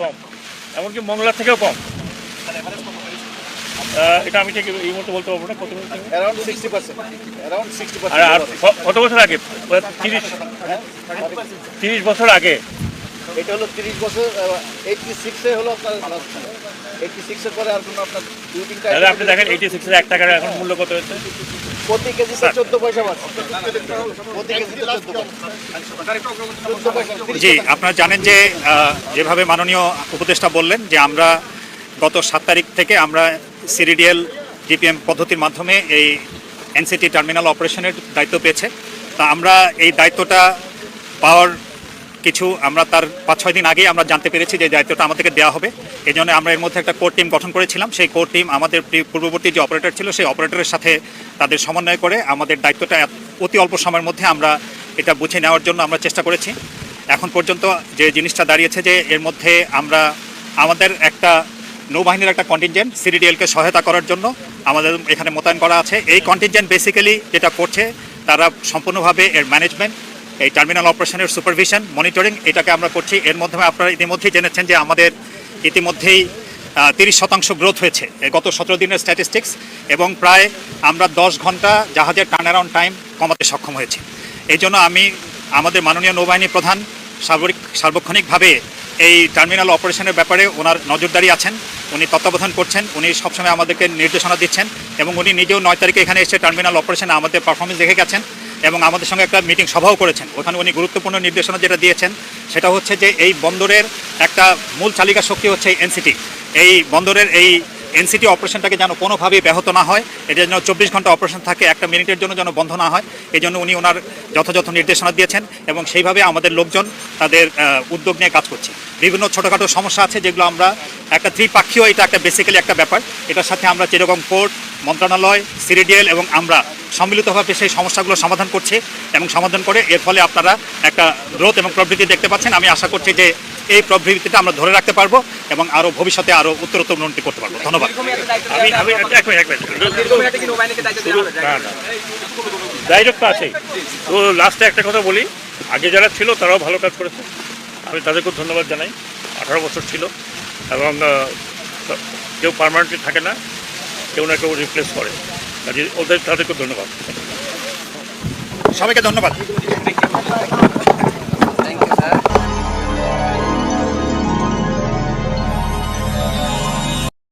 কম এমনকি মঙ্গলার থেকেও কম। এটা আমি ঠিক এই মুহূর্তে বলতে পারব না কত আর কত বছর আগে? তিরিশ। তিরিশ বছর আগে। এটা হলো তিরিশ বছর এইটটি সিক্সে হলো আপনার এইটটি সিক্সের পরে আর কোনো আপনার দুই তিনটা আপনি দেখেন এইটি সিক্সের এক টাকার এখন মূল্য কত হয়েছে প্রতি কেজিতে চোদ্দ পয়সা প্রতি কেজিতে চোদ্দ পয়সা। জি আপনারা জানেন যে যেভাবে মাননীয় উপদেষ্টা বললেন যে আমরা গত সাত তারিখ থেকে আমরা সিরিডিএল জিপিএম পদ্ধতির মাধ্যমে এই এনসিটি টার্মিনাল অপারেশনের দায়িত্ব পেয়েছে। তা আমরা এই দায়িত্বটা পাওয়ার কিছু আমরা তার পাঁচ ছয় দিন আগেই আমরা জানতে পেরেছি যে দায়িত্বটা আমাদেরকে দেওয়া হবে। এই জন্য আমরা এর মধ্যে একটা কোর টিম গঠন করেছিলাম। সেই কোর টিম আমাদের পূর্ববর্তী যে অপারেটর ছিল, সেই অপারেটরের সাথে তাদের সমন্বয় করে আমাদের দায়িত্বটা অতি অল্প সময়ের মধ্যে আমরা এটা বুঝে নেওয়ার জন্য আমরা চেষ্টা করেছি। এখন পর্যন্ত যে জিনিসটা দাঁড়িয়েছে যে এর মধ্যে আমরা আমাদের একটা নৌবাহিনীর একটা কন্টিনজেন্ট সিডিডিএলকে সহায়তা করার জন্য আমাদের এখানে মোতায়েন করা আছে। এই কন্টিনজেন্ট বেসিক্যালি যেটা করছে, তারা সম্পূর্ণভাবে এর ম্যানেজমেন্ট এই টার্মিনাল অপারেশনের সুপারভিশন মনিটরিং এটাকে আমরা করছি। এর মাধ্যমে আপনারা ইতিমধ্যেই জেনেছেন যে আমাদের ইতিমধ্যেই তিরিশ শতাংশ গ্রোথ হয়েছে। গত সতেরো দিনের স্ট্যাটিস্টিক্স এবং প্রায় আমরা দশ ঘণ্টা জাহাজের টার্ন অ্যারাউন্ড টাইম কমাতে সক্ষম হয়েছি। এই জন্য আমি আমাদের মাননীয় নৌবাহিনী প্রধান সার্বরিক, সার্বক্ষণিকভাবে এই টার্মিনাল অপারেশনের ব্যাপারে ওনার নজরদারি আছেন, উনি তত্ত্বাবধান করছেন, উনি সবসময় আমাদেরকে নির্দেশনা দিচ্ছেন এবং উনি নিজেও নয় তারিখে এখানে এসে টার্মিনাল অপারেশনে আমাদের পারফরমেন্স দেখে গেছেন। এবং আমাদের সঙ্গে একটা মিটিং সভাও করেছেন। ওখানে উনি গুরুত্বপূর্ণ নির্দেশনা যেটা দিয়েছেন, সেটা হচ্ছে যে এই বন্দরের একটা মূল চালিকা শক্তি হচ্ছে এনসিটি এই বন্দরের এই এনসিটি অপারেশনটাকে যেন কোনোভাবেই ব্যাহত না হয় এটা যেন চব্বিশ ঘণ্টা অপারেশন থাকে একটা মিনিটের জন্য যেন বন্ধ না হয়, এই জন্য উনি ওনার যথাযথ নির্দেশনা দিয়েছেন এবং সেইভাবে আমাদের লোকজন তাদের উদ্যোগ নিয়ে কাজ করছে। বিভিন্ন ছোটোখাটো সমস্যা আছে যেগুলো আমরা, একটা ত্রিপাক্ষীয় এটা একটা বেসিক্যালি একটা ব্যাপার। এটার সাথে আমরা যেরকম কোর্ট মন্ত্রণালয় সিরিডিএল এবং আমরা সম্মিলিতভাবে সেই সমস্যাগুলো সমাধান করছি এবং সমাধান করে এর ফলে আপনারা একটা গ্রোথ এবং প্রবৃদ্ধি দেখতে পাচ্ছেন। আমি আশা করছি যে এই প্রবৃত্তিটা আমরা ধরে রাখতে পারব এবং আরও ভবিষ্যতে আরও উত্তরোত্তর উন্নতি করতে পারব। ধন্যবাদ। দায়িত্ব তো আছেই। তো লাস্টে একটা কথা বলি। আগে যারা ছিল তারাও ভালো কাজ করেছে। আমি তাদেরকেও ধন্যবাদ জানাই। আঠারো বছর ছিল। এবং কেউ পারমানেন্টলি থাকে না। কেউ না কেউ রিপ্লেস করে। ওদের তাদেরকে ধন্যবাদ। সবাইকে ধন্যবাদ।